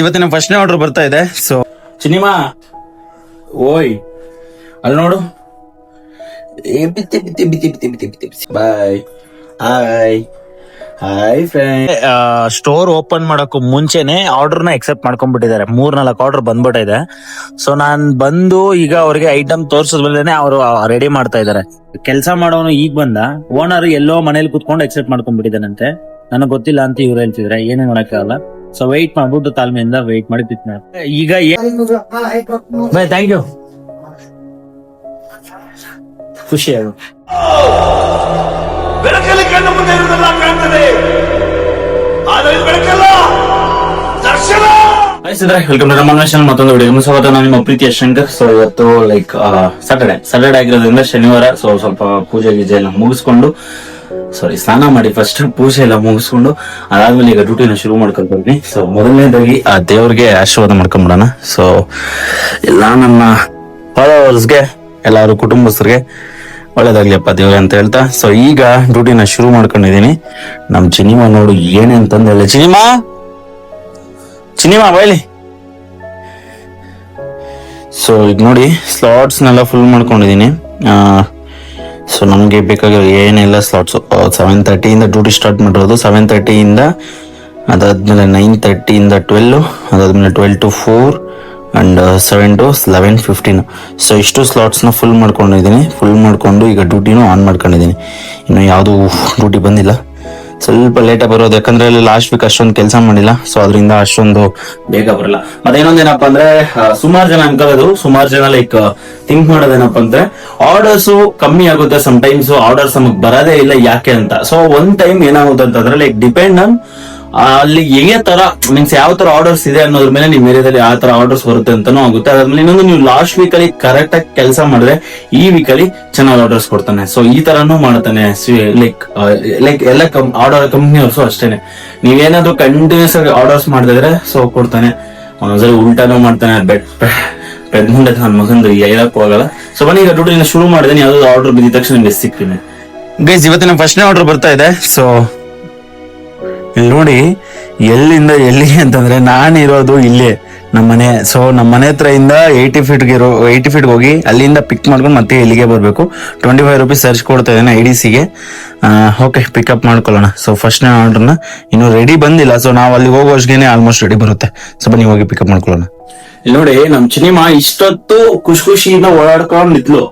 ಇವತ್ತಿನ ಫಸ್ಟ್ನೇ ಆರ್ಡರ್ ಬರ್ತಾ ಇದೆ ಸೊ ಸಿನಿಮಾ? ಓಯ್ ಅಲ್ಲಿ ನೋಡು. Bye. Hi. Hi friend store open ಮಾಡೋಕ್ಕೂ ಮುಂಚೆನೆ ಆರ್ಡರ್ನ ಎಕ್ಸೆಪ್ಟ್ ಮಾಡ್ಕೊಂಡ್ಬಿಟ್ಟಿದ್ದಾರೆ. ಮೂರ್ ನಾಲ್ಕು ಆರ್ಡರ್ ಬಂದ್ಬಿಟ್ಟಿದೆ. ಸೊ ನಾನ್ ಬಂದು ಈಗ ಅವ್ರಿಗೆ ಐಟಮ್ ತೋರ್ಸದ್ಮೇಲೆ ಅವರು ರೆಡಿ ಮಾಡ್ತಾ ಇದಾರೆ ಕೆಲಸ ಮಾಡೋನು ಈಗ ಬಂದ. ಓನರ್ ಎಲ್ಲೋ ಮನೇಲಿ ಕುತ್ಕೊಂಡು ಎಕ್ಸೆಪ್ಟ್ ಮಾಡ್ಕೊಂಡ್ಬಿಟ್ಟಿದ್ದಾನಂತೆ. ನನಗೆ ಗೊತ್ತಿಲ್ಲ ಅಂತ ಇವ್ರು ಹೇಳ್ತಿದ್ರೆ. ಏನೇನ್ ಮಾಡಕ್ಕಾಗಲ್ಲ? ಸೊ ವೆಯ್ಟ್ ಮಾಡ್ಬಿಟ್ಟು ತಾಳ್ಮೆಯಿಂದ ವೆಯ್ಟ್ ಮಾಡಿ ನಾನು ಈಗ ಬೈ ಥ್ಯಾಂಕ್ ಯು ಖುಷಿ ಅದು. ಬೆಳಕಲ್ಲಿ ಕಣ್ಣು ಮುಂದೆ ಇರುವುದೆಲ್ಲ ಕಾಣ್ತದೆ. ಆದರೆ ಬೆಳಕಲ್ಲ ದರ್ಶನ! ವೆಲ್ಕಮ್ ಟು ಮತ್ತೊಂದು ವಿಡಿಯೋ ಸ್ವಾಗತ. ನಾನು ನಿಮ್ಮ ಪ್ರೀತಿಯ ಶಂಕರ್. ಸೊ ಇವತ್ತು ಲೈಕ್ ಸ್ಯಾಟರ್ಡೆ ಸ್ಯಾಟರ್ಡೆ ಆಗಿರೋದ್ರಿಂದ ಶನಿವಾರ. ಸೊ ಸ್ವಲ್ಪ ಪೂಜೆ ಗೀಜೆ ಎಲ್ಲ ಮುಗಿಸ್ಕೊಂಡು ಸಾರಿ ಸ್ನಾನ ಮಾಡಿ ಫಸ್ಟ್ ಪೂಜೆ ಎಲ್ಲ ಮುಗಿಸ್ಕೊಂಡು ಅದಾದ್ಮೇಲೆ ಈಗ ಡ್ಯೂಟಿನ ಶುರು ಮಾಡ್ಕೊಳ್ತೀನಿ ಸೊ ಮೊದಲನೇದಾಗಿ, ಆ, ದೇವ್ರಿಗೆ ಆಶೀರ್ವಾದ ಮಾಡ್ಕೊಂಬಿಡೋಣ. ಸೊ ಎಲ್ಲ ನನ್ನ ಫಾಲೋವರ್ಸ್ಗೆ, ಎಲ್ಲರೂ ಕುಟುಂಬಸ್ಥರಿಗೆ ಒಳ್ಳೇದಾಗ್ಲಿಯಪ್ಪ ದೇವ್ರೆ ಅಂತ ಹೇಳ್ತಾ ಸೊ ಈಗ ಡ್ಯೂಟಿನ ಶುರು ಮಾಡ್ಕೊಂಡಿದೀನಿ ನಮ್ ಚಿನಿಮಾ ನೋಡು ಏನೇ ಅಂತಂದೇಳಿ ಚಿನಿಮಾ! ಸಿನಿಮಾ ಬೈಲಿ. ಸೊ ಈಗ ನೋಡಿ ಸ್ಲಾಟ್ಸ್ನೆಲ್ಲ ಫುಲ್ ಮಾಡ್ಕೊಂಡಿದ್ದೀನಿ. ಸೊ ನಮಗೆ ಬೇಕಾಗಿರೋ ಏನೆಲ್ಲ ಸ್ಲಾಟ್ಸು ಸೆವೆನ್ ತರ್ಟಿಯಿಂದ ಡ್ಯೂಟಿ ಸ್ಟಾರ್ಟ್ ಮಾಡಿರೋದು ಸೆವೆನ್ ತರ್ಟಿಯಿಂದ ಅದಾದಮೇಲೆ ನೈನ್ ತರ್ಟಿಯಿಂದ ಟ್ವೆಲ್ ಅದಾದಮೇಲೆ twelve to four and seven to eleven fifteen so ಇಷ್ಟು ಸ್ಲಾಟ್ಸ್ನ ಫುಲ್ ಮಾಡ್ಕೊಂಡಿದ್ದೀನಿ. ಫುಲ್ ಮಾಡಿಕೊಂಡು ಈಗ ಡ್ಯೂಟಿನೂ ಆನ್ ಮಾಡ್ಕೊಂಡಿದ್ದೀನಿ. ಇನ್ನು ಯಾವುದೂ ಡ್ಯೂಟಿ ಬಂದಿಲ್ಲ. ಸ್ವಲ್ಪ ಲೇಟ್ ಬರೋದು, ಯಾಕಂದ್ರೆ ಲಾಸ್ಟ್ ವೀಕ್ ಅಷ್ಟೊಂದು ಕೆಲಸ ಮಾಡಿಲ್ಲ ಸೊ ಅದರಿಂದ ಅಷ್ಟೊಂದು ಬೇಗ ಬರಲ್ಲ. ಮತ್ತೇನೊಂದೇನಪ್ಪ ಅಂದ್ರೆ ಸುಮಾರು ಜನ ಅನ್ಕೊಳ್ಳೋದು ಸುಮಾರು ಜನ ಲೈಕ್ ಥಿಂಕ್ ಮಾಡೋದೇನಪ್ಪ ಅಂದ್ರೆ ಆರ್ಡರ್ಸ್ ಕಮ್ಮಿ ಆಗುತ್ತೆ ಸಮ್ ಟೈಮ್ಸ್ ಆರ್ಡರ್ಸ್ ನಮಗ್ ಬರೋದೇ ಇಲ್ಲ ಯಾಕೆ ಅಂತ. ಸೊ ಒಂದ್ ಟೈಮ್ ಏನಾಗುತ್ತೆ ಅಂತಂದ್ರೆ ಲೈಕ್ ಡಿಪೆಂಡ್ ಆನ್ ಅಲ್ಲಿ ಹೇಗೆ ತರ ಮೀನ್ಸ್ ಯಾವ ತರ ಆರ್ಡರ್ಸ್ ಇದೆ ಅನ್ನೋದ್ರ ಮೇಲೆ ನಿಮ್ ಏರಿಯಾದಲ್ಲಿ ಯಾವ ತರ ಆರ್ಡರ್ಸ್ ಬರುತ್ತೆ ಅಂತಾನೂ ಆಗುತ್ತೆ. ಅದಾದ್ಮೇಲೆ ಇನ್ನೊಂದು, ನೀವು ಲಾಸ್ಟ್ ವೀಕ್ ಅಲ್ಲಿ ಕರೆಕ್ಟ್ ಆಗಿ ಕೆಲಸ ಮಾಡಿದ್ರೆ ಈ ವೀಕ್ ಅಲ್ಲಿ ಚೆನ್ನಾಗಿ ಆರ್ಡರ್ಸ್ ಕೊಡ್ತಾನೆ. ಸೊ ಈ ತರಾನು ಮಾಡ್ತಾನೆ ಲೈಕ್ ಲೈಕ್ ಎಲ್ಲ ಆರ್ಡರ್ ಕಂಪ್ನಿಯವ್ರಸು ಅಷ್ಟೇನೆ. ನೀವೇನಾದ್ರೂ ಕಂಟಿನ್ಯೂಸ್ ಆಗಿ ಆರ್ಡರ್ಸ್ ಮಾಡಿದ್ರೆ ಸೊ ಕೊಡ್ತಾನೆ. ಒಂದೊಂದ್ಸರಿ ಉಲ್ಟಾನು ಮಾಡ್ತಾನೆ ಬೆಟ್ ಪ್ರೆಗ್ನೆಂಟ್ ನನ್ನ ಮಗಂದು ಹೇಳಕ್ ಹೋಗಲ್ಲ ಸೊ ಬನ್ನಿ, ಈಗ ಡ್ಯೂಟಿನ ಶುರು ಮಾಡಿದೆ ಯಾವ್ದು ಆರ್ಡರ್ ಬಿದ್ದ ತಕ್ಷಣ ನಿಮಗೆ ಸಿಗ್ತೀನಿ. ಗೈಸ್ ಇವತ್ತಿನ ಫಸ್ಟ್ನೇ ಆರ್ಡರ್ ಬರ್ತಾ ಇದೆ ಸೊ ಇಲ್ಲಿ ನೋಡಿ, ಎಲ್ಲಿಂದ ಎಲ್ಲಿಗೆ ಅಂತಂದ್ರೆ ನಾನಿರೋದು ಇಲ್ಲೇ ನಮ್ಮ ಮನೆ. ಸೊ ನಮ್ಮ ಮನೆ ಹತ್ರ ಇಂದ ಏಯ್ಟಿ ಫೀಟ್ಗೆ ಇರೋ ಏಯ್ಟಿ ಫೀಟ್ಗೆ ಹೋಗಿ ಅಲ್ಲಿಂದ ಪಿಕ್ ಮಾಡ್ಕೊಂಡು ಮತ್ತೆ ಇಲ್ಲಿಗೆ ಬರಬೇಕು. ಟ್ವೆಂಟಿ ಫೈವ್ ರುಪೀಸ್ ಸರ್ಚ್ ಕೊಡ್ತಾ ಇದ್ದೇನೆ ಐ ಡಿ ಸಿಗೆ ಓಕೆ ಪಿಕಪ್ ಮಾಡ್ಕೊಳ್ಳೋಣ. ಸೊ ಫಸ್ಟ್ನೇ ಆರ್ಡರ್ನ ಇನ್ನು ರೆಡಿ ಬಂದಿಲ್ಲ. ಸೊ ನಾವು ಅಲ್ಲಿ ಹೋಗೋಷ್ಗೇನೆ ಆಲ್ಮೋಸ್ಟ್ ರೆಡಿ ಬರುತ್ತೆ. ಸೊ ಬನ್ನಿ, ಹೋಗಿ ಪಿಕಪ್ ಮಾಡ್ಕೊಳ್ಳೋಣ. ಇಲ್ಲಿ ನೋಡಿ, ನಮ್ ಸಿನಿಮಾ ಇಷ್ಟೊತ್ತು ಖುಷಿ ಖುಷಿಯಿಂದ ಓಡಾಡ್ಕೊಂಡ್ ನಿಂತ್ಲು.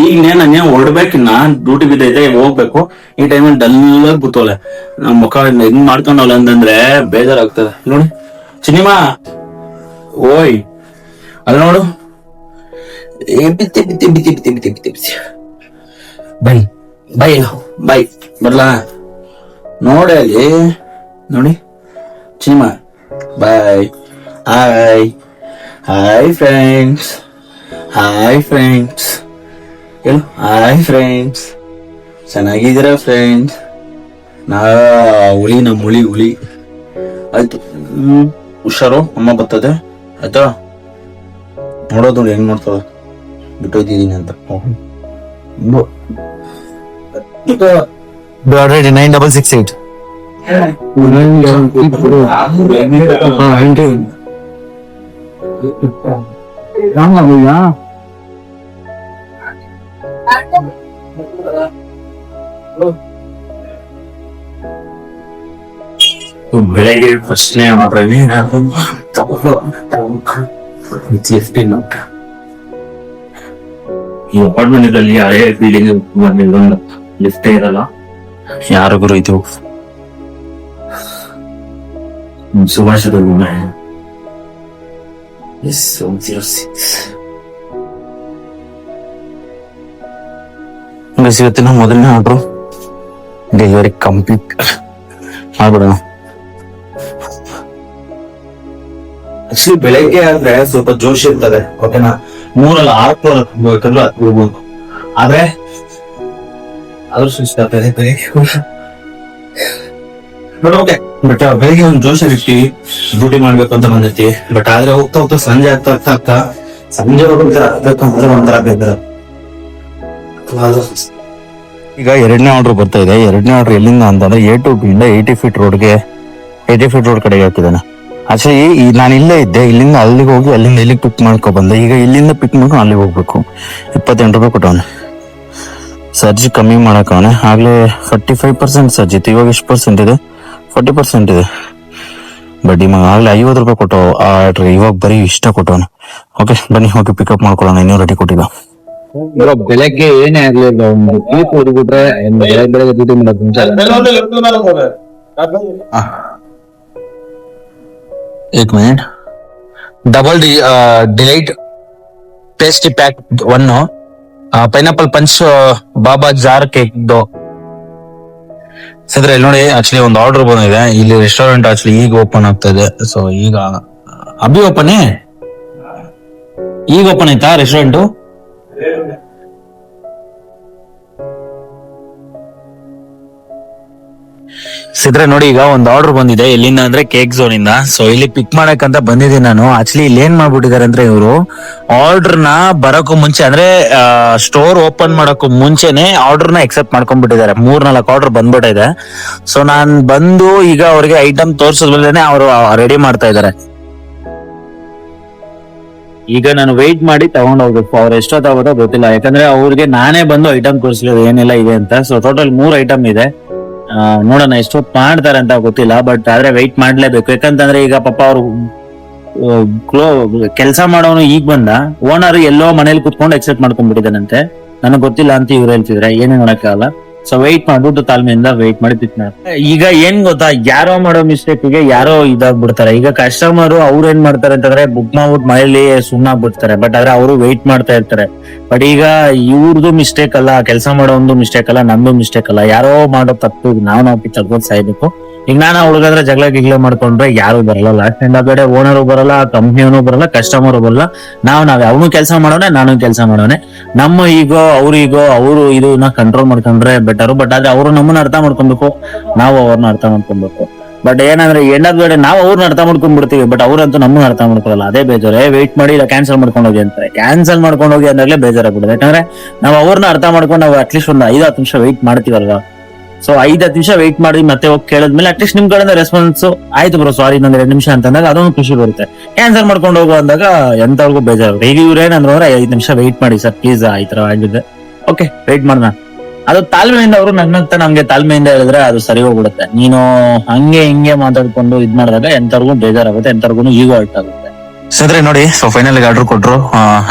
ಈಗ ನಾನು ಹೊರಡ್ಬೇಕಿನ್ನ ಡ್ಯೂಟಿ ಬಿದ್ದೈತೆ ಹೋಗ್ಬೇಕು. ಈ ಟೈಮಲ್ಲಿ ಡಲ್ ಕೂತೋಲೆ ನಮ್ ಮುಖ ಹೆಂಗ್ ಮಾಡ್ಕೊಂಡವಲ್ಲ ಅಂತಂದ್ರೆ ಬೇಜಾರಾಗ್ತದೆ. ನೋಡಿ ಸಿನಿಮಾ ಓಯ್ ಅಲ್ಲ ನೋಡು. ಬಿತ್ತಿ ಬಿತ್ತಿ ಬಿತ್ತಿ ಬಿತ್ತಿ ಬಿತ್ತಿ ಬಿತ್ತಿ ಬಿತ್ತಿ. ಬೈ ಬೈ ಬೈ ಬರ್ಲಾ? ನೋಡಿ ಅಲ್ಲಿ. ನೋಡಿ cinema bye hi hi friends hi friends ಹೇಳು ಹಾಯ್ ಫ್ರೆಂಡ್ಸ್ ಚೆನ್ನಾಗಿದ್ದೀರಾ ಫ್ರೆಂಡ್ಸ್ ನಾ ಹುಳಿ ನಮ್ಮ ಹುಳಿ ಹುಳಿ. ಆಯ್ತು. ಹುಷಾರು? ಅಮ್ಮ ಬರ್ತದೆ. ಆಯ್ತಾ? ನೋಡೋದು ನೋಡಿ ಹೆಂಗ್ ನೋಡ್ತಾವ ಬಿಟ್ಟೋಗಿದ್ದೀನಿ ಅಂತ. Nine nine double six eight. ಬೆಳಗ್ಗೆ ಫಸ್ಟ್ನೇ ಪ್ರವೀಣ್ ಈ ಅಪಾರ್ಟ್ಮೆಂಟ್ ಅಲ್ಲಿ ಹಳೆ ಬಿಲ್ಡಿಂಗ್ ಲಿಫ್ಟ್ ಇರಲ್ಲ? ಯಾರಿಗೂ ಇದು? ಸುಭಾಷದ ಎಸ್ ಒನ್ ಜೀರೋ ಸಿಕ್ಸ್ ಇವತ್ತಿನ ಮೊದಲನೇ ಆರ್ಡ್ರು ಡೆಲಿವರಿ ಕಂಪ್ಲೀಟ್ ಮಾಡ್ಬಿಡೋಣ ಆಕ್ಚುಲಿ ಬೆಳಗ್ಗೆ ಆದ್ರೆ ಸ್ವಲ್ಪ ಜೋಶ್ ಇರ್ತದೆ ಓಕೆನಾ ಮೂರಲ್ಲ ಆರು ಫ್ಲೋರ್ ಹೋಗ್ಬೇಕಂದ್ರೆ ಹತ್ತು ಬಿಡ್ಬೋದು ಆದ್ರೆ ಅದ್ರ ಸುಸ್ತ ಬೇರೆ ಬೇರೆ ಬಟ್ ಓಕೆ ಬಟ್ ಬೆಳಿಗ್ಗೆ ಒಂದು ಜೋಶ್ ಇಟ್ಟಿ ಡ್ಯೂಟಿ ಮಾಡ್ಬೇಕು ಅಂತ ಬಂದೈತಿ ಬಟ್ ಆದ್ರೆ ಹೋಗ್ತಾ ಹೋಗ್ತಾ ಸಂಜೆ ಆಗ್ತಾ ಆಗ್ತಾ ಆಗ್ತಾ ಸಂಜೆ ಹೋಗ್ತಾ ಆಗ್ಬೇಕಂದ್ರೆ ಒಂಥರ ಈಗ ಎರಡನೇ ಆರ್ಡರ್ ಬರ್ತಾ ಇದೆ. ಎರಡನೇ ಆರ್ಡರ್ ಎಲ್ಲಿಂದ ಅಂತಂದ್ರೆ ಎ ಟು ಬಿ ಇಂದ ಏಯ್ಟಿ ಫೀಟ್ ರೋಡ್ಗೆ ಏಯ್ಟಿ ಫೀಟ್ ರೋಡ್ ಕಡೆಗೆ ಹಾಕಿದ್ದಾನೆ. ಆಕ್ಚುಲಿ ನಾನು ಇಲ್ಲೇ ಇದ್ದೆ. ಇಲ್ಲಿಂದ ಅಲ್ಲಿಗೆ ಹೋಗಿ ಅಲ್ಲಿಂದ ಇಲ್ಲಿಗೆ ಪಿಕ್ ಮಾಡ್ಕೊ ಬಂದೆ. ಈಗ ಇಲ್ಲಿಂದ ಪಿಕ್ ಮಾಡ್ಕೊಂಡು ಅಲ್ಲಿಗೆ ಹೋಗ್ಬೇಕು. ಇಪ್ಪತ್ತೆಂಟು ರೂಪಾಯಿ ಕೊಟ್ಟವನು. ಸರ್ಜಿ ಕಮ್ಮಿ ಮಾಡಕ್ಕವನೆ ಆಗ್ಲೇ ಫಾರ್ಟಿ ಫೈವ್ ಪರ್ಸೆಂಟ್ ಸರ್ಜಿ ಇತ್ತು. ಇವಾಗ ಎಷ್ಟು ಪರ್ಸೆಂಟ್ ಇದೆ? ಫಾರ್ಟಿ ಪರ್ಸೆಂಟ್ ಇದೆ. ಬಡ್ಡಿ ಮಗ ಆಗಲೇ ಐವತ್ತು ರೂಪಾಯಿ ಕೊಟ್ಟು ಆ ಆರ್ಡ್ರ್ ಇವಾಗ ಬರೀ ಇಷ್ಟ ಕೊಟ್ಟವನು. ಓಕೆ ಬನ್ನಿ ಹೋಗಿ ಪಿಕಪ್ ಮಾಡ್ಕೊಳ್ಳೋಣ. ಇನ್ನೂ ರೆಡಿ ಕೊಟ್ಟಿಲ್ಲ ಬೆಳಗ್ಗೆ ಏನೇ ಆಗ್ಲಿ ಒಂದು ಟೀ ಕುಡಿದ್ಬಿಟ್ರೆ ಬೆಳಗ್ಗೆ ಬೆಳಗ್ಗೆ ಡ್ಯೂಟಿ ಮಾಡೋದು ಏಕ್ minute double D delight tasty pack one pineapple punch Baba jar cake ದೋ. ಸದ್ರೆ ಇಲ್ಲಿ ನೋಡಿ ಆಕ್ಚುಲಿ ಒಂದು ಆರ್ಡರ್ ಬಂದಿದೆ. ಇಲ್ಲಿ ರೆಸ್ಟೋರೆಂಟ್ ಆಕ್ಚುಲಿ ಈಗ ಓಪನ್ ಆಗ್ತಾ ಇದೆ. ಸೊ ಈಗ, ಅಭಿ ಓಪನ್ ಈಗ ಓಪನ್ ಆಯ್ತಾ ರೆಸ್ಟೋರೆಂಟ್ ಸಿದ್ರೆ ನೋಡಿ, ಈಗ ಒಂದು ಆರ್ಡರ್ ಬಂದಿದೆ. ಎಲ್ಲಿಂದ ಅಂದ್ರೆ ಕೇಕ್ ಝೋನ್ ಇಂದ. ಸೊ ಇಲ್ಲಿ ಪಿಕ್ ಮಾಡಕ್ ಅಂತ ಬಂದಿದ್ದೀನಿ ನಾನು. ಆಕ್ಚುಲಿ ಇಲ್ಲಿ ಏನ್ ಮಾಡ್ಬಿಟ್ಟಿದ್ದಾರೆ ಅಂದ್ರೆ ಇವರು ಆರ್ಡರ್ನ ಬರೋಕ್ಕೂ ಮುಂಚೆ, ಅಂದ್ರೆ ಸ್ಟೋರ್ ಓಪನ್ ಮಾಡೋಕ್ಕೂ ಮುಂಚೆನೆ ಆರ್ಡರ್ನ ಎಕ್ಸೆಪ್ಟ್ ಮಾಡ್ಕೊಂಡ್ಬಿಟ್ಟಿದ್ದಾರೆ. ಮೂರ್ ನಾಲ್ಕು ಆರ್ಡರ್ ಬಂದ್ಬಿಟ್ಟಿದೆ. ಸೊ ನಾನ್ ಬಂದು ಈಗ ಅವ್ರಿಗೆ ಐಟಮ್ ತೋರಿಸಿದ್ಮೇಲೆ ಅವರು ರೆಡಿ ಮಾಡ್ತಾ ಇದ್ದಾರೆ. ಈಗ ನಾನು ವೆಯ್ಟ್ ಮಾಡಿ ತಗೊಂಡ್ ಹೋಗ್ಬೇಕು ಅವ್ರು ಎಷ್ಟೊತ್ತಾಗೋದೋ ಗೊತ್ತಿಲ್ಲ. ಯಾಕಂದ್ರೆ ಅವ್ರಿಗೆ ನಾನೇ ಬಂದು ಐಟಮ್ ತೋರಿಸ್ಲಿಲ್ಲ ಏನೆಲ್ಲ, ಇದೆ ಅಂತ. ಸೊ ಟೋಟಲ್ ಮೂರ್ ಐಟಮ್ ಇದೆ. ನೋಡೋಣ ಎಷ್ಟೊತ್ತು ಮಾಡ್ತಾರೆ ಅಂತ ಗೊತ್ತಿಲ್ಲ ಬಟ್ ಆದ್ರೆ ವೆಯ್ಟ್ ಮಾಡ್ಲೇಬೇಕು. ಯಾಕಂತಂದ್ರೆ ಈಗ ಪಾಪ ಅವ್ರು ಕ್ಲೋ ಕೆಲಸ ಮಾಡೋನು ಈಗ ಬಂದ ಓನರ್ ಎಲ್ಲೋ ಮನೇಲಿ ಕುತ್ಕೊಂಡು ಎಕ್ಸೆಪ್ಟ್ ಮಾಡ್ಕೊಂಡ್ಬಿಟ್ಟಿದ್ದಾನಂತೆ. ನನಗೆ ಗೊತ್ತಿಲ್ಲ ಅಂತ ಇವ್ರು ಹೇಳ್ತಿದ್ರೆ ಏನೇ ಮಾಡಕ್ಕಾಗಲ್ಲ. ಸೊ ವೆಯ್ಟ್ ಮಾಡ್ಬಿಟ್ಟು ತಾಳ್ಮೆಯಿಂದ ವೆಯ್ಟ್ ಮಾಡಿ ಮಾಡಿ. ಈಗ ಏನ್ ಗೊತ್ತಾ? ಯಾರೋ ಮಾಡೋ ಮಿಸ್ಟೇಕ್ಗೆ ಯಾರೋ ಇದಾಗ್ಬಿಡ್ತಾರೆ. ಈಗ ಕಸ್ಟಮರ್ ಅವ್ರು ಏನ್ ಮಾಡ್ತಾರೆ ಅಂತಂದ್ರೆ ಬುಕ್ ಮಾಡ್ಬಿಟ್ಟು ಮನೇಲಿ ಸುಮ್ಮನಾಗ್ಬಿಡ್ತಾರೆ ಬಟ್ ಆದ್ರೆ ಅವರು ವೆಯ್ಟ್ ಮಾಡ್ತಾ ಇರ್ತಾರೆ. ಬಟ್ ಈಗ ಇವ್ರದ್ದು ಮಿಸ್ಟೇಕ್ ಅಲ್ಲ, ಕೆಲಸ ಮಾಡೋ ಒಂದು ಮಿಸ್ಟೇಕ್ ಅಲ್ಲ ನಮ್ದು ಮಿಸ್ಟೇಕ್ ಅಲ್ಲ. ಯಾರೋ ಮಾಡೋ ತಪ್ಪು ನಾವು ನಾವು ತಗ್ಬೋದು ಸಾಯ್ಬೇಕು. ಈಗ ನಾನು ಹುಡುಗಾದ್ರೆ ಜಗಳ ಗಿಗ್ಲ ಮಾಡ್ಕೊಂಡ್ರೆ ಯಾರು ಬರಲ್ಲ. ಲಾಸ್ಟ್ ಎಂಡ್ ಬೇಡ ಓನರು ಬರಲ್ಲ ಕಂಪ್ನಿಯವನು ಬರಲ್ಲ ಕಸ್ಟಮರ್ ಬರಲ್ಲ. ನಾವು, ನಾವೇ ಅವನು ಕೆಲಸ ಮಾಡೋಣ ನಾನು ಕೆಲಸ ಮಾಡೋಣ ನಮ್ಮ ಈಗೋ ಅವ್ರ ಈಗೋ ಅವರು ಇದನ್ನ ಕಂಟ್ರೋಲ್ ಮಾಡ್ಕೊಂಡ್ರೆ ಬೆಟರ್ ಬಟ್ ಆದ್ರೆ ಅವರು ನಮ್ಮನ್ನ ಅರ್ಥ ಮಾಡ್ಕೊಬೇಕು. ನಾವು ಅವ್ರನ್ನ ಅರ್ಥ ಮಾಡ್ಕೊಬೇಕು. ಬಟ್ ಏನಂದ್ರೆ ಎಂಡದ ಬೇಡ, ನಾವು ಅವ್ರನ್ನ ಅರ್ಥ ಮಾಡ್ಕೊಂಡ್ಬಿಡ್ತೀವಿ. ಬಟ್ ಅವ್ರಂತೂ ನಮ್ಮನ್ನ ಅರ್ಥ ಮಾಡ್ಕೊಳ್ಳಲ್ಲ ಅದೇ ಬೇಜಾರು. ಏ ವೆಯ್ಟ್ ಮಾಡಿ, ಇಲ್ಲ ಕ್ಯಾನ್ಸಲ್ ಮಾಡ್ಕೊಂಡು ಹೋಗಿ ಅಂತಾರೆ. ಕ್ಯಾನ್ಸಲ್ ಮಾಡ್ಕೊಂಡು ಹೋಗಿ ಅಂದಾಗಲೇ ಬೇಜಾರಾಗ್ಬಿಡುತ್ತೆ. ಯಾಕಂದ್ರೆ ನಾವು ಅವ್ರನ್ನ ಅರ್ಥ ಮಾಡ್ಕೊಂಡು ನಾವು ಅಟ್ಲೀಸ್ಟ್ ಒಂದು ಐದು, ಹತ್ತು ನಿಮಿಷ ವೆಯ್ಟ್ ಮಾಡ್ತೀವಲ್ವಾ? ಸೊ ಐದ್, ಹತ್ತು ನಿಮಿಷ ವೇಟ್ ಮಾಡಿ ಮತ್ತೆ ಹೋಗಿ ಕೇಳಿದ್ಮೇಲೆ ಅಟ್ಲೀಸ್ಟ್ ನಿಮ್ ಕಡೆಯಿಂದ ರೆಸ್ಪಾನ್ಸ್ ಆಯ್ತು ಬ್ರೋ ಸಾರಿ ಇನ್ನೊಂದ್ ಎರಡು ನಿಮಿಷ ಅಂತಂದಾಗ ಅದೊಂದು ಖುಷಿ ಬರುತ್ತೆ. ಕ್ಯಾನ್ಸಲ್ ಮಾಡ್ಕೊಂಡು ಹೋಗೋ ಅಂದಾಗ ಎಂತವ್ರಿಗೂ ಬೇಜಾರು. ಈಗ ಇವ್ರು ಏನಂದ್ರು ನಿಮಿಷ ವೇಟ್ ಮಾಡಿ ಸರ್ ಪ್ಲೀಸ್ ಈ ತರ ಆಗಿದೆ ಓಕೆ ವೇಟ್ ಮಾಡೋಣ. ಅದು ತಾಳ್ಮೆಯಿಂದ ಅವರು ನಗ್ನಗ್ತಾ ನಮ್ಗೆ ತಾಳ್ಮೆಯಿಂದ ಹೇಳಿದ್ರೆ ಅದು ಸರಿ ಹೋಗ್ಬಿಡುತ್ತೆ. ನೀನು ಹಂಗೆ ಹಿಂಗೆ ಮಾತಾಡ್ಕೊಂಡು ಇದ್ ಮಾಡಿದಾಗ ಎಂತವ್ರಿಗೂ ಬೇಜಾರಾಗುತ್ತೆ, ಎಂತವ್ರಿಗೂ ಈಗೋ ಅಲ್ಟ್ ಆಗುತ್ತೆ. ಸದ್ರೆ, ನೋಡಿ ಸೊ ಫೈನಲ್ ಆರ್ಡರ್ ಕೊಟ್ರು.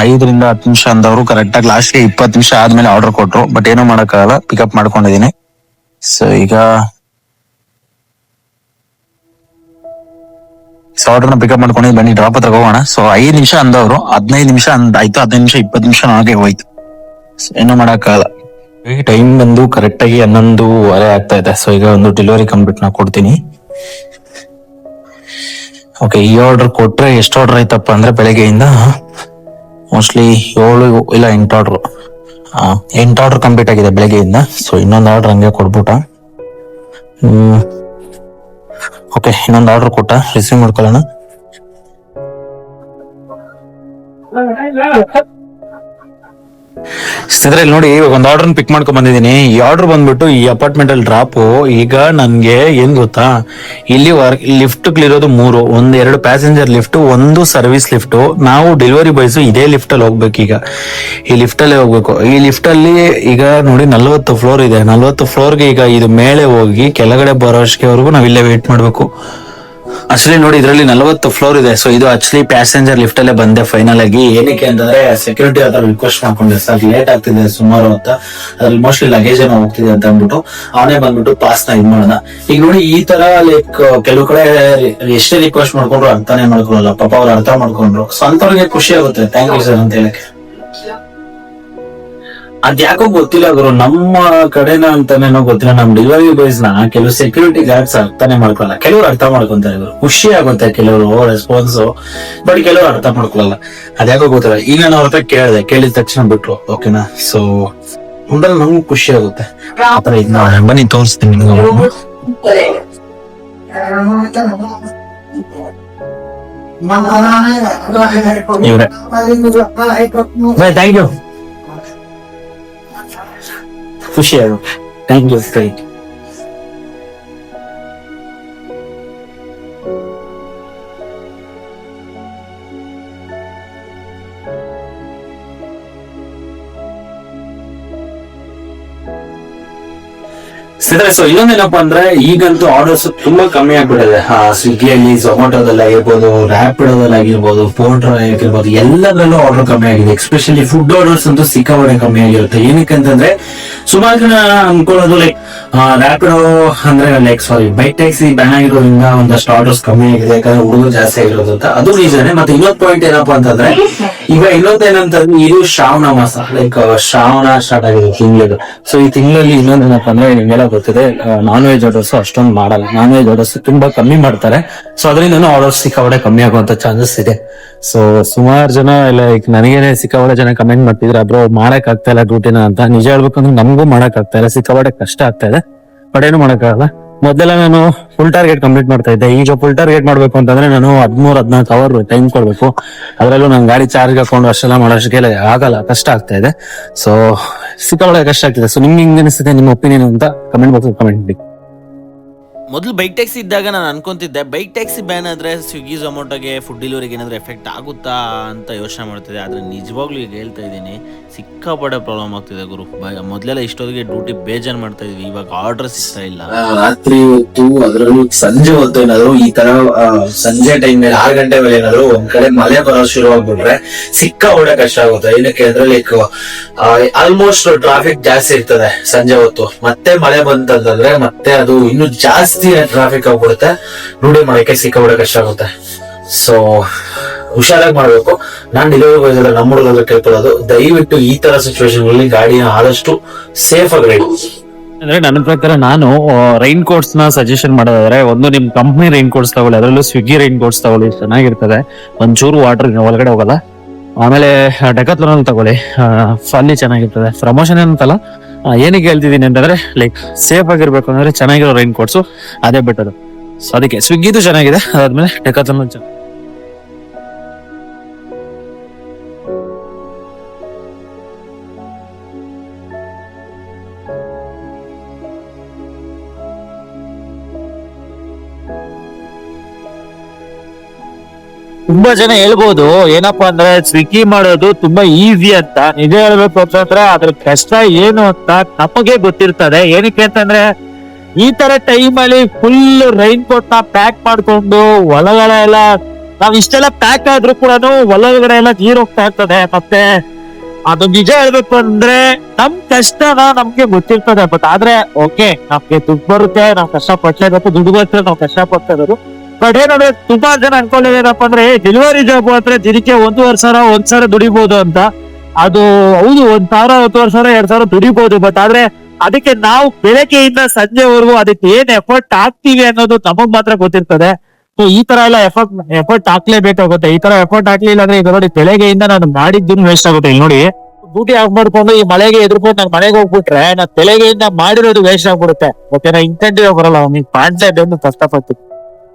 ಐದರಿಂದ ಹತ್ತು ನಿಮಿಷ ಅಂದವರು ಕರೆಕ್ಟ್ ಆಗಿ ಲಾಸ್ಟ್ಗೆ ಇಪ್ಪತ್ತು ನಿಮಿಷ ಆದ್ಮೇಲೆ ಆರ್ಡರ್ ಕೊಟ್ರು. ಬಟ್ ಏನೂ ಮಾಡಕ್ಕಾಗಲ್ಲ ಪಿಕಪ್ ಮಾಡ್ಕೊಂಡಿದೀನಿ ಸೊ ಈಗ ಆರ್ಡರ್ನ ಪಿಕಪ್ ಮಾಡ್ಕೊಂಡು ಬನ್ನಿ ಡ್ರಾಪ್ ಹತ್ರ ಹೋಗೋಣ. ಸೊ ಐದು ನಿಮಿಷ ಅಂದವರು, ಹದಿನೈದು ನಿಮಿಷ ಅಂದ್ ಆಯ್ತು, ಹದಿನೈದು ನಿಮಿಷ, ಇಪ್ಪತ್ತು ನಿಮಿಷ ಹಾಗೆ ಹೋಯ್ತು. ಏನು ಮಾಡಕ್ಕಾಗಲ್ಲ. ಈ ಟೈಮ್ ಬಂದು ಕರೆಕ್ಟಾಗಿ ಹನ್ನೊಂದುವರೆ ಆಗ್ತಾ ಇದೆ. ಸೊ ಈಗ ಒಂದು ಡೆಲಿವರಿ ಕಂಪ್ಲೀಟ್ ನಾ ಕೊಡ್ತೀನಿ. ಓಕೆ ಈ ಆರ್ಡರ್ ಕೊಟ್ರೆ ಎಷ್ಟು ಆರ್ಡರ್ ಆಯ್ತಪ್ಪ ಅಂದ್ರೆ ಬೆಳಗ್ಗೆಯಿಂದ? ಮೋಸ್ಟ್ಲಿ ಏಳು ಇಲ್ಲ ಎಂಟು ಆರ್ಡರ್ ಎಂಟು ಆರ್ಡರ್ ಕಂಪ್ಲೀಟ್ ಆಗಿದೆ ಬೆಳಗ್ಗೆಯಿಂದ. ಸೊ ಇನ್ನೊಂದು ಆರ್ಡರ್ ಹಂಗೆ ಕೊಟ್ಬಿಟ್ಟ. ಓಕೆ ಇನ್ನೊಂದು ಆರ್ಡರ್ ಕೊಟ್ಟ. ರಿಸೀವ್ ಮಾಡ್ಕೊಳ್ಳೋಣ. ಸ್ನೇಹಿತರೆ, ಇಲ್ಲಿ ನೋಡಿ, ಇವಾಗ ಒಂದು ಆರ್ಡರ್ ಪಿಕ್ ಮಾಡ್ಕೊಂಡ್ ಬಂದಿದ್ದೀನಿ. ಈ ಆರ್ಡರ್ ಬಂದ್ಬಿಟ್ಟು ಈ ಅಪಾರ್ಟ್ಮೆಂಟ್ ಅಲ್ಲಿ ಡ್ರಾಪ್ ಈಗ ನನ್ಗೆ ಏನ್ ಗೊತ್ತಾ? ಇಲ್ಲಿ ವರ್ಕ್ ಲಿಫ್ಟ್ ಇರೋದು ಮೂರು. ಒಂದ್ ಎರಡು ಪ್ಯಾಸೆಂಜರ್ ಲಿಫ್ಟ್ ಒಂದು ಸರ್ವಿಸ್ ಲಿಫ್ಟ್ ನಾವು ಡೆಲಿವರಿ ಬಾಯ್ಸ್ ಇದೇ ಲಿಫ್ಟ್ ಅಲ್ಲಿ ಹೋಗ್ಬೇಕು ಈಗ. ಈ ಲಿಫ್ಟ್ ಅಲ್ಲೇ ಹೋಗ್ಬೇಕು. ಈ ಲಿಫ್ಟ್ ಅಲ್ಲಿ ಈಗ ನೋಡಿ ನಲ್ವತ್ತು ಫ್ಲೋರ್ ಇದೆ. ನಲ್ವತ್ತು ಫ್ಲೋರ್ಗೆ ಈಗ ಇದು ಮೇಲೆ ಹೋಗಿ ಕೆಳಗಡೆ ಬರೋ ಅಷ್ಟಿವರೆಗೂ ನಾವ್ ಇಲ್ಲೇ ವೇಟ್ ಮಾಡ್ಬೇಕು. ಆಕ್ಚುಲಿ ನೋಡಿ, ಇದರಲ್ಲಿ ನಲವತ್ತು ಫ್ಲೋರ್ ಇದೆ. ಸೊ ಇದು ಆಕ್ಚುಲಿ ಪ್ಯಾಸೆಂಜರ್ ಲಿಫ್ಟ್ ಅಲ್ಲೇ ಬಂದೆ ಫೈನಲ್ ಆಗಿ. ಏನಕ್ಕೆ ಅಂತಂದ್ರೆ ಸೆಕ್ಯೂರಿಟಿ ಆತರ ರಿಕ್ವೆಸ್ಟ್ ಮಾಡ್ಕೊಂಡೆ. ಸರ್ ಲೇಟ್ ಆಗ್ತಿದೆ, ಸುಮಾರು ಅಂತ. ಅದ್ರಲ್ಲಿ ಮೋಸ್ಟ್ಲಿ ಲಗೇಜ್ ಏನೋ ಹೋಗ್ತಿದೆ ಅಂತ ಅಂದ್ಬಿಟ್ಟು, ಅವನೇ ಬಂದ್ಬಿಟ್ಟು ಪಾಸ್ನ ಇದ್ ಮಾಡೋಣ. ಈಗ ನೋಡಿ, ಈ ತರ ಲೈಕ್ ಕೆಲವು ಕಡೆ ಎಷ್ಟೇ ರಿಕ್ವೆಸ್ಟ್ ಮಾಡ್ಕೊಂಡ್ರು ಅರ್ಥನೇ ಮಾಡ್ಕೊಳಲ್ಲ. ಪಾಪ ಅವ್ರು ಅರ್ಥ ಮಾಡ್ಕೊಂಡ್ರು. ಸೊ ಅಂತವ್ರಿಗೆ ಖುಷಿ ಆಗುತ್ತೆ. ಥ್ಯಾಂಕ್ ಯು ಸರ್ ಅಂತ ಹೇಳಕ್ಕೆ. ಅದ್ಯಾಕೋ ಗೊತ್ತಿಲ್ಲ ಗುರು ನಮ್ಮ ಕಡೆನ ಅಂತಾನೇನೋ ಗೊತ್ತಿಲ್ಲ ನಮ್ ಡಿಲಿವರಿ ಬಾಯ್ಸ್ನ ಕೆಲವು ಸೆಕ್ಯೂರಿಟಿ ಗಾರ್ಡ್ಸ್ ಅರ್ಥನೇ ಮಾಡ್ಕೊಳ್ಳಲ್ಲ ಕೆಲವರು ಅರ್ಥ ಮಾಡ್ಕೊಂತಾರೆ ಇವರು ಖುಷಿ ಆಗುತ್ತೆ ಕೆಲವರು ರೆಸ್ಪಾನ್ಸ್ ಬಟ್ ಕೆಲವರು ಅರ್ಥ ಮಾಡ್ಕೊಳಲ್ಲ. ಅದ್ಯಾಕೋ ಗೊತ್ತಿಲ್ಲ. ಈಗ ನಾನು ಅವ್ರ ಕೇಳಿದೆ ಕೇಳಿದ ತಕ್ಷಣ ಬಿಟ್ರು. ಓಕೆನಾ ಸೊ ಮುಂದಲ್ ನಮ್ಗೆ ಖುಷಿ ಆಗುತ್ತೆ. ಆತರ ಇದ್. ಬನ್ನಿ ತೋರಿಸ್ತೀನಿ ನಿಮ್ಗೆ ಇವ್ರೆ. ಥ್ಯಾಂಕ್ ಯು ಖುಷಿ ಆಗುತ್ತೆ ಥ್ಯಾಂಕ್ ಯು ಥ್ಯಾಂಕ್ ಸ್ನೇಹಿತರೆ ಸೊ ಇನ್ನೊಂದೇನಪ್ಪ ಅಂದ್ರೆ, ಈಗಂತೂ ಆರ್ಡರ್ಸ್ ತುಂಬಾ ಕಮ್ಮಿ ಆಗ್ಬಿಟ್ಟಿದೆ. ಸ್ವಿಗ್ಗಿಯಲ್ಲಿ ಝೊಮ್ಯಾಟೋದಲ್ಲಿ ಆಗಿರ್ಬೋದು ರ್ಯಾಪಿಡೋದಲ್ಲಿ ಆಗಿರ್ಬೋದು ಪೋರ್ಟರ್ ಆಗಿರ್ಬೋದು, ಎಲ್ಲದರಲ್ಲೂ ಆರ್ಡರ್ ಕಮ್ಮಿ ಆಗಿದೆ. ಎಸ್ಪೆಷಲಿ ಫುಡ್ ಆರ್ಡರ್ಸ್ ಅಂತೂ ಸಿಕ್ಕಾಪಟ್ಟೆ ಕಮ್ಮಿ ಆಗಿರುತ್ತೆ. ಏನಕ್ಕೆ ಅಂತಂದ್ರೆ, ಸುಮಾರು ಜನ ಅನ್ಕೊಳ್ಳೋದು ಲೈಕ್ ರ್ಯಾಪಿಡೋ ಅಂದ್ರೆ like sorry bike taxi ban ಆಗಿರೋದ್ರಿಂದ ಒಂದಷ್ಟು ಆರ್ಡರ್ಸ್ ಕಮ್ಮಿ ಆಗಿದೆ. ಯಾಕಂದ್ರೆ ಹುಡುಗರು ಜಾಸ್ತಿ ಆಗಿರೋದು ಅಂತ. ಅದು ರೀಸನ್ ಮತ್ತೆ ಇನ್ನೊಂದು ಪಾಯಿಂಟ್ ಏನಪ್ಪಾ ಅಂತಂದ್ರೆ, ಈಗ ಇನ್ನೊಂದೇನಂತಂದ್ರೆ ಇದು ಶ್ರಾವಣ ಮಾಸ ಲೈಕ್ ಶ್ರಾವಣ ಸ್ಟಾರ್ಟ್ ಆಗಿದೆ ತಿಂಗಳು ಸೊ ಈ ತಿಂಗಳಲ್ಲಿ ಇನ್ನೊಂದೇನಪ್ಪ ಅಂದ್ರೆ, ನಿಮ್ಗೆಲ್ಲ ಗೊತ್ತಿದೆ. ನಾನ್ ವೆಜ್ ಆರ್ಡರ್ಸ್ ಅಷ್ಟೊಂದು ಮಾಡಲ್ಲ. ನಾನ್ ವೆಜ್ ಆರ್ಡರ್ಸ್ ತುಂಬಾ ಕಮ್ಮಿ ಮಾಡ್ತಾರೆ. ಸೊ ಅದರಿಂದ ಆರ್ಡರ್ಸ್ ಸಿಕ್ಕಾವಡೆ ಕಮ್ಮಿ ಆಗುವಂತ ಚಾನ್ಸಸ್ ಇದೆ. ಸೊ ಸುಮಾರು ಜನ ಲೈಕ್ ನನಗೇನೆ ಸಿಕ್ಕಾವಡೆ ಜನ ಕಮೆಂಟ್ ಮಾಡ್ತಿದ್ರೆ, ಬ್ರೋ, ಮಾಡಕ್ ಆಗ್ತಾ ಇಲ್ಲ ಡ್ಯೂಟಿನ ಅಂತ. ನಿಜ ಹೇಳ್ಬೇಕಂದ್ರೆ ನಮಗೂ ಮಾಡಕ್ ಆಗ್ತಾ ಇಲ್ಲ. ಸಿಕ್ಕಾವಡೆ ಕಷ್ಟ ಆಗ್ತಾ ಇದೆ. ಬಟ್ ಏನು ಮಾಡಕ್ಕಾಗಲ್ಲ. ಮೊದಲೆಲ್ಲ ನಾನು ಫುಲ್ ಟಾರ್ಗೆಟ್ ಕಂಪ್ಲೀಟ್ ಮಾಡ್ತಾ ಇದ್ದೆ. ಈಗ ಫುಲ್ ಟಾರ್ಗೆಟ್ ಮಾಡ್ಬೇಕು ಅಂತಂದ್ರೆ ನಾನು ಹದ್ಮೂರ್, ಹದ್ನಾಲ್ಕು ಅವರ್ ಟೈಮ್ ಕೊಡ್ಬೇಕು. ಅದರಲ್ಲೂ ನಾನು ಗಾಡಿ ಚಾರ್ಜ್ ಹಾಕೊಂಡು ಅಷ್ಟೆಲ್ಲ ಮಾಡೋಷ್ಟಕ್ಕೆ ಆಗಲ್ಲ. ಕಷ್ಟ ಆಗ್ತಾ ಇದೆ. ಸೊ ಸಿಕ್ಕಾಪಟ್ಟೆ ಕಷ್ಟ ಆಗ್ತಿದೆ. ಸೊ ನಿಮ್ಗೆ ಹಿಂಗ್ ಅನಿಸುತ್ತೆ ನಿಮ್ಮ ಒಪಿನಿಯನ್ ಅಂತ ಕಮೆಂಟ್ ಬಾಕ್ಸ್ ಕಮೆಂಟ್ ಮಾಡಿ. ಮೊದಲು ಬೈಕ್ ಟ್ಯಾಕ್ಸಿ ಇದ್ದಾಗ ನಾನು ಅನ್ಕೊಂತಿದ್ದೆ ಬೈಕ್ ಟ್ಯಾಕ್ಸಿ ಬ್ಯಾನ್ ಆದರೆ ಸ್ವಿಗ್ಗಿ ಝೊಮೊಟೊಗೆ ಫುಡ್ ಡೆಲಿವರಿಗೆ ಏನಾದರೂ ಎಫೆಕ್ಟ್ ಆಗುತ್ತಾ ಅಂತ ಯೋಚನೆ ಮಾಡ್ತಿದ್ದೆ. ಆದರೆ ನಿಜವಾಗ್ಲೂ ಈಗ ಹೇಳ್ತಾ ಇದ್ದೀನಿ ಸಿಕ್ಕಾಪಡೆ ಪ್ರಾಬ್ಲಮ್ ಆಗ್ತಿದೆ ಗುರು. ಮೊದಲೆಲ್ಲ ಇಷ್ಟೊತ್ತಿಗೆ ಡ್ಯೂಟಿ ಬೇಜಾರು ಮಾಡ್ತಾ ಇದ್ವಿ. ಇವಾಗ ಆರ್ಡರ್ ಸಿಗ್ತಾ ಇಲ್ಲ. ರಾತ್ರಿ ಹೊತ್ತು ಅದರಲ್ಲೂ ಸಂಜೆ ಹೊತ್ತು ಏನಾದ್ರು ಈ ತರ ಸಂಜೆ ಟೈಮ್ ಮೇಲೆ ಆರು ಗಂಟೆ ಮೇಲೆ ಏನಾದ್ರು ಒಂದ್ ಕಡೆ ಮಳೆ ಬರೋ ಶುರು ಆಗ್ಬಿಟ್ರೆ ಸಿಕ್ಕ ಹೊಡೆ ಕಷ್ಟ ಆಗುತ್ತೆ. ಏನಕ್ಕೆ ಅಂದ್ರೆ ಆಲ್ಮೋಸ್ಟ್ ಟ್ರಾಫಿಕ್ ಜಾಸ್ತಿ ಇರ್ತದೆ ಸಂಜೆ ಹೊತ್ತು. ಮತ್ತೆ ಮಳೆ ಬಂತಂತಂದ್ರೆ ಮತ್ತೆ ಅದು ಇನ್ನು ಜಾಸ್ತಿ ಟ್ರಾಫಿಕ್ ಆಗ್ಬಿಡುತ್ತೆ. ರೂಢಿ ಮಾಡಕ್ಕೆ ಸಿಕ್ಕಾಬಿಡ ಕಷ್ಟ ಆಗುತ್ತೆ. ಸೊ ಹುಷಾರಾಗಿ ಮಾಡ್ಬೇಕು. ನಾನ್ ಡೆಲಿವರಿ ಬಾಯ್ ಎಲ್ಲ ನಮ್ಮ ಹುಡುಗರು ಕೇಳ್ಕೊಳ್ಳೋದು. ದಯವಿಟ್ಟು ಈ ತರ ಸಿಚುವೇಶನ್ ಅಲ್ಲಿ ಗಾಡಿನ ಆದಷ್ಟು ಸೇಫ್ ಆಗಿ ಅಂದ್ರೆ ನನ್ನ ಪ್ರಕಾರ ನಾನು ರೈನ್ ಕೋಟ್ಸ್ನ ಸಜೆಷನ್ ಮಾಡೋದಾದ್ರೆ, ಒಂದು ನಿಮ್ ಕಂಪ್ನಿ ರೈನ್ ಕೋಟ್ಸ್ ತಗೊಳ್ಳಿ, ಅದರಲ್ಲೂ ಸ್ವಿಗ್ಗಿ ರೈನ್ ಕೋಟ್ಸ್ ತಗೊಳ್ಳಿ, ಚೆನ್ನಾಗಿರ್ತದೆ. ಒಂಚೂರು ವಾಟರ್ ಒಳಗಡೆ ಹೋಗಲ್ಲ. ಆಮೇಲೆ ಡೆಕತ್ಲೋನ್ ತಗೊಳ್ಳಿ. ಫಲ್ಲಿ ಚೆನ್ನಾಗಿರ್ತದೆ. ಪ್ರಮೋಷನ್ ಏನಂತಲ್ಲ? ಏನಕ್ಕೆ ಹೇಳ್ತಿದ್ದೀನಿ ಅಂತಂದ್ರೆ ಲೈಕ್ ಸೇಫ್ ಆಗಿರ್ಬೇಕು ಅಂದ್ರೆ ಚೆನ್ನಾಗಿರೋ ರೈನ್ ಕೋಟ್ಸು ಅದೇ ಬೆಟರ್ ಸೊ ಅದಕ್ಕೆ ಸ್ವಿಗ್ಗಿದು ಚೆನ್ನಾಗಿದೆ, ಅದಾದ್ಮೇಲೆ ಡೆಕತ್ಲೋನ್ ಚೆನ್ನಾಗಿ ತುಂಬಾ ಜನ ಹೇಳ್ಬೋದು, ಏನಪ್ಪಾ ಅಂದ್ರೆ ಸ್ವಿಗ್ಗಿ ಮಾಡೋದು ತುಂಬಾ ಈಸಿ ಅಂತ. ನಿಜ ಹೇಳ್ಬೇಕು ಅಂತಂದ್ರೆ ಅದ್ರ ಕಷ್ಟ ಏನು ಅಂತ ನಮಗೆ ಗೊತ್ತಿರ್ತದೆ. ಏನಕ್ಕೆ ಅಂತಂದ್ರೆ, ಈ ತರ ಟೈಮ್ ಅಲ್ಲಿ ಫುಲ್ ರೈನ್ ಕೋಟ್ನ ಪ್ಯಾಕ್ ಮಾಡ್ಕೊಂಡು ಒಳಗಡೆ ಎಲ್ಲ ನಾವ್ ಇಷ್ಟೆಲ್ಲ ಪ್ಯಾಕ್ ಆದ್ರೂ ಕೂಡ ಒಳಗಡೆ ಎಲ್ಲ ನೀರ್ ಹೋಗ್ತಾ ಇರ್ತದೆ. ಮತ್ತೆ ಅದು ನಿಜ ಹೇಳ್ಬೇಕು ಅಂದ್ರೆ, ನಮ್ ಕಷ್ಟನ ನಮ್ಗೆ ಗೊತ್ತಿರ್ತದೆ. ಬಟ್ ಆದ್ರೆ ಓಕೆ ನಮ್ಗೆ ದುಡ್ಡು ಬರುತ್ತೆ, ನಾವ್ ಕಷ್ಟ ಪಡ್ಲೇಬೇಕು ದುಡ್ಡುಗೋಸ್ಕರ ನಾವ್ ಕಷ್ಟ ಪಡ್ತಾ ಇರೋದು. ಬಟ್ ಏನಂದ್ರೆ ತುಂಬಾ ಜನ ಅನ್ಕೊಳ್ಳೋದೇನಪ್ಪ ಅಂದ್ರೆ ಡೆಲಿವರಿ ಜಾಬ್ ಅಂದ್ರೆ ದಿನಕ್ಕೆ ಒಂದೂವರೆ ಸಾವಿರ, ಒಂದ್ ಸಾವಿರ ದುಡಿಬಹುದು ಅಂತ. ಅದು ಹೌದು, ಒಂದ್ ಸಾವಿರ ಒಂದೂವರೆ ಸಾವಿರ, ಎರಡ್ ಸಾವಿರ ದುಡಿಬಹುದು ಬಟ್ ಆದ್ರೆ ಅದಕ್ಕೆ ನಾವು ಬೆಳಗ್ಗೆಯಿಂದ ಸಂಜೆವರೆಗೂ ಅದಕ್ಕೆ ಏನ್ ಎಫರ್ಟ್ ಹಾಕ್ತೀವಿ ಅನ್ನೋದು ನಮಗ್ ಮಾತ್ರ ಗೊತ್ತಿರ್ತದೆ. ಸೊ ಈ ತರ ಎಲ್ಲ ಎಫರ್ಟ್ ಎಫರ್ಟ್ ಹಾಕ್ಲೇಬೇಕಾಗುತ್ತೆ ಈ ತರ ಎಫರ್ಟ್ ಹಾಕ್ಲಿಲ್ಲ ಅಂದ್ರೆ ಈಗ ನೋಡಿ ಬೆಳಗ್ಗೆಯಿಂದ ನಾನು ಮಾಡಿದ್ದು ವೇಸ್ಟ್ ಆಗುತ್ತೆ. ಇಲ್ಲಿ ನೋಡಿ ಡ್ಯೂಟಿ ಆಫ್ ಮಾಡ್ಕೊಂಡು ಈ ಮಳೆಗೆ ಎದುರ್ಕೊಂಡು ನಾನು ಮನೆಗೆ ಹೋಗ್ಬಿಟ್ರೆ, ನಾನು ಬೆಳಗ್ಗೆಯಿಂದ ಮಾಡಿರೋದು ವೇಸ್ಟ್ ಆಗ್ಬಿಡುತ್ತೆ. ಓಕೆನಾ ಇಂಟೆಂಟಿವ್ ಬರಲ್ಲ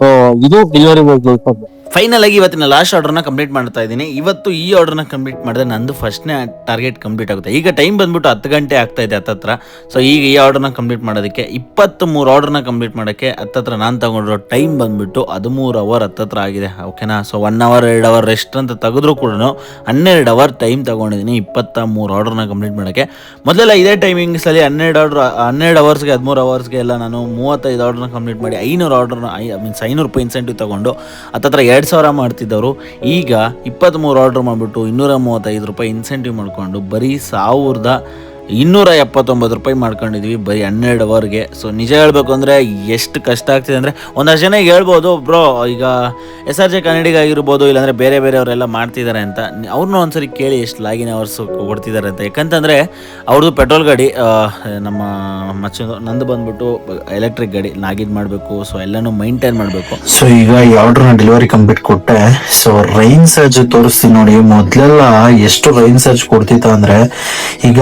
ನೀವು ಮಾಡ್ಲೇಬೇಕು ಕಷ್ಟಪಟ್ಟು ಸೊ ಇದು ಡೆಲಿವರಿ ಹೋಗ್ಬೇಕು ಫೈನಲ್ ಆಗಿ ಇವತ್ತಿನ ಲಾಸ್ಟ್ ಆರ್ಡರ್ನ ಕಂಪ್ಲೀಟ್ ಮಾಡ್ತಾ ಇದ್ದೀನಿ. ಇವತ್ತು ಈ ಆರ್ಡರ್ನ ಕಂಪ್ಲೀಟ್ ಮಾಡಿದ್ರೆ ನಂದು ಫಸ್ಟ್ನೇ ಟಾರ್ಗೆಟ್ ಕಂಪ್ಲೀಟ್ ಆಗುತ್ತೆ. ಈಗ ಟೈಮ್ ಬಂದ್ಬಿಟ್ಟು ಹತ್ತು ಗಂಟೆ ಆಗ್ತಾ ಇದೆ ಹತ್ತತ್ರ ಸೊ ಈಗ ಈ ಆರ್ಡರ್ನ ಕಂಪ್ಲೀಟ್ ಮಾಡೋದಕ್ಕೆ ಇಪ್ಪತ್ತ್ ಮೂರು ಆರ್ಡರ್ನ ಕಂಪ್ಲೀಟ್ ಮಾಡೋಕ್ಕೆ ಹತ್ತತ್ರ ನಾನು ತಗೊಂಡಿರೋ ಟೈಮ್ ಬಂದ್ಬಿಟ್ಟು ಹದಿಮೂರು ಅವರ್ ಹತ್ತತ್ರ ಆಗಿದೆ. ಓಕೆನಾ ಸೊ ಒನ್ ಅವರ್ ಎರಡು ಅವರ್ ರೆಸ್ಟ್ ಅಂತ ತೆಗೆದ್ರೂ ಕೂಡ ಹನ್ನೆರಡು ಅವರ್ ಟೈಮ್ ತಗೊಂಡಿದ್ದೀನಿ ಇಪ್ಪತ್ತ ಮೂರು ಆರ್ಡರ್ನ ಕಂಪ್ಲೀಟ್ ಮಾಡೋಕ್ಕೆ. ಮೊದಲೆಲ್ಲ ಇದೇ ಟೈಮಿಂಗ್ಸಲ್ಲಿ ಹನ್ನೆರಡು ಆರ್ಡರ್ ಹನ್ನೆರಡು ಅವರ್ಸ್ಗೆ ಹದಿಮೂರು ಅವರ್ಸ್ಗೆ ಎಲ್ಲ ನಾನು ಮೂವತ್ತೈದು ಆರ್ಡರ್ನ ಕಂಪ್ಲೀಟ್ ಮಾಡಿ ಐನೂರು ಆರ್ಡರ್ನ ಐ ಮೀನ್ಸ್ ಐನೂರು ರೂಪಾಯಿ ಇನ್ಸೆಂಟಿವ್ ತಗೊಂಡು ಹತ್ತತ್ರ ಎರಡು ಸಾವಿರ ಮಾಡ್ತಿದ್ದವರು. ಈಗ ಇಪ್ಪತ್ತ್ಮೂರು ಆರ್ಡ್ರ್ ಮಾಡಿಬಿಟ್ಟು ಇನ್ನೂರ ಮೂವತ್ತೈದು ರೂಪಾಯಿ ಇನ್ಸೆಂಟಿವ್ ಮಾಡಿಕೊಂಡು ಬರೀ ಸಾವಿರದ ಇನ್ನೂರ ಎಪ್ಪತ್ತೊಂಬತ್ತು ರೂಪಾಯಿ ಮಾಡ್ಕೊಂಡಿದ್ವಿ ಬರೀ ಹನ್ನೆರಡು ಅವರ್ಗೆ. ಸೊ ನಿಜ ಹೇಳ್ಬೇಕು ಅಂದರೆ ಎಷ್ಟು ಕಷ್ಟ ಆಗ್ತಿದೆ ಅಂದರೆ ಒಂದಷ್ಟು ಜನ ಹೇಳ್ಬೋದು, ಬ್ರೋ, ಈಗ ಎಸ್ ಆರ್ ಜೆ ಕನ್ನಡಿಗಾಗಿರ್ಬೋದು ಇಲ್ಲಾಂದರೆ ಬೇರೆ ಬೇರೆಯವರೆಲ್ಲ ಮಾಡ್ತಿದ್ದಾರೆ ಅಂತ. ಅವ್ರನ್ನೂ ಒಂದ್ಸರಿ ಕೇಳಿ ಎಷ್ಟು ಲಾಗಿನ್ ಅವರ್ಸ್ ಕೊಡ್ತಿದ್ದಾರೆ ಅಂತ. ಯಾಕಂತಂದರೆ ಅವ್ರದ್ದು ಪೆಟ್ರೋಲ್ ಗಾಡಿ ನಮ್ಮ ಮಚ್ಚ ನಂದು ಬಂದ್ಬಿಟ್ಟು ಎಲೆಕ್ಟ್ರಿಕ್ ಗಾಡಿ ಲಾಗಿನ್ ಮಾಡಬೇಕು ಸೊ ಎಲ್ಲನೂ ಮೈಂಟೈನ್ ಮಾಡಬೇಕು. ಸೊ ಈಗ ಈ ನಾನು ಡೆಲಿವರಿ ಕಂಪ್ಲೀಟ್ ಕೊಟ್ಟೆ ಸೊ ರೈನ್ ಸರ್ಜ್ ತೋರಿಸ್ತೀನಿ ನೋಡಿ. ಮೊದಲೆಲ್ಲ ಎಷ್ಟು ರೈನ್ ಸರ್ಜ್ ಕೊಡ್ತಿತ್ತು ಅಂದರೆ, ಈಗ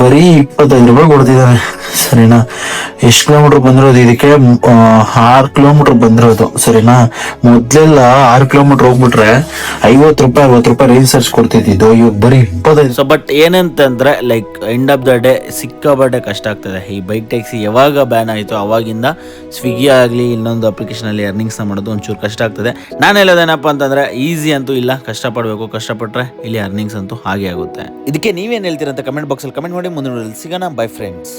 ಬರೀ ಇಪ್ಪತ್ತೈದು ರೂಪಾಯಿ ಕೊಡ್ತಿದ್ದಾನೆ ಸರಿನಾ? ಎಷ್ಟು ಕಿಲೋಮೀಟರ್ ಬಂದಿರೋದು ಇದಕ್ಕೆ? ಆರು ಕಿಲೋಮೀಟರ್ ಬಂದಿರೋದು. ಸರಿನಾ? ಮೊದ್ಲೆಲ್ಲ ಆರು ಕಿಲೋಮೀಟರ್ ಹೋಗ್ಬಿಟ್ರೆ ಐವತ್ತು ರೂಪಾಯಿ, ಅರವತ್ತು ರೂಪಾಯಿ ರಿಸರ್ಚ್ ಕೊಡ್ತಿದ್ದು ಇವಾಗ ಬರೀ ಇಪ್ಪತ್ತೈದು ಸೊ ಬಟ್ ಏನಂತಂದ್ರೆ like end of the day ಸಿಕ್ಕಾಪಟ್ಟೆ ಕಷ್ಟ ಆಗ್ತದೆ. ಈ ಬೈಕ್ ಟ್ಯಾಕ್ಸಿ ಯಾವಾಗ ಬ್ಯಾನ್ ಆಯಿತು ಅವಾಗಿಂದ ಸ್ವಿಗ್ಗಿ ಆಗಲಿ ಇನ್ನೊಂದು ಅಪ್ಲಿಕೇಶನಲ್ಲಿ ಅರ್ನಿಂಗ್ಸ್ ಮಾಡೋದು ಒಂಚೂರು ಕಷ್ಟ ಆಗ್ತದೆ. ನಾನು ಹೇಳೋದೇನಪ್ಪ ಅಂತಂದ್ರೆ ಈಸಿ ಅಂತೂ ಇಲ್ಲ. ಕಷ್ಟಪಡಬೇಕು. ಕಷ್ಟಪಟ್ಟರೆ ಇಲ್ಲಿ ಅರ್ನಿಂಗ್ಸ್ ಅಂತೂ ಹಾಗೆ ಆಗುತ್ತೆ. ಇದಕ್ಕೆ ನೀವೇನು ಹೇಳ್ತೀರಂತ ಕಮೆಂಟ್ ಬಾಕ್ಸಲ್ಲಿ ಕಮೆಂಟ್ ಮಾಡಿ ಮುಂದಿನ ಸಿಗೋಣ ಬೈ ಫ್ರೆಂಡ್ಸ್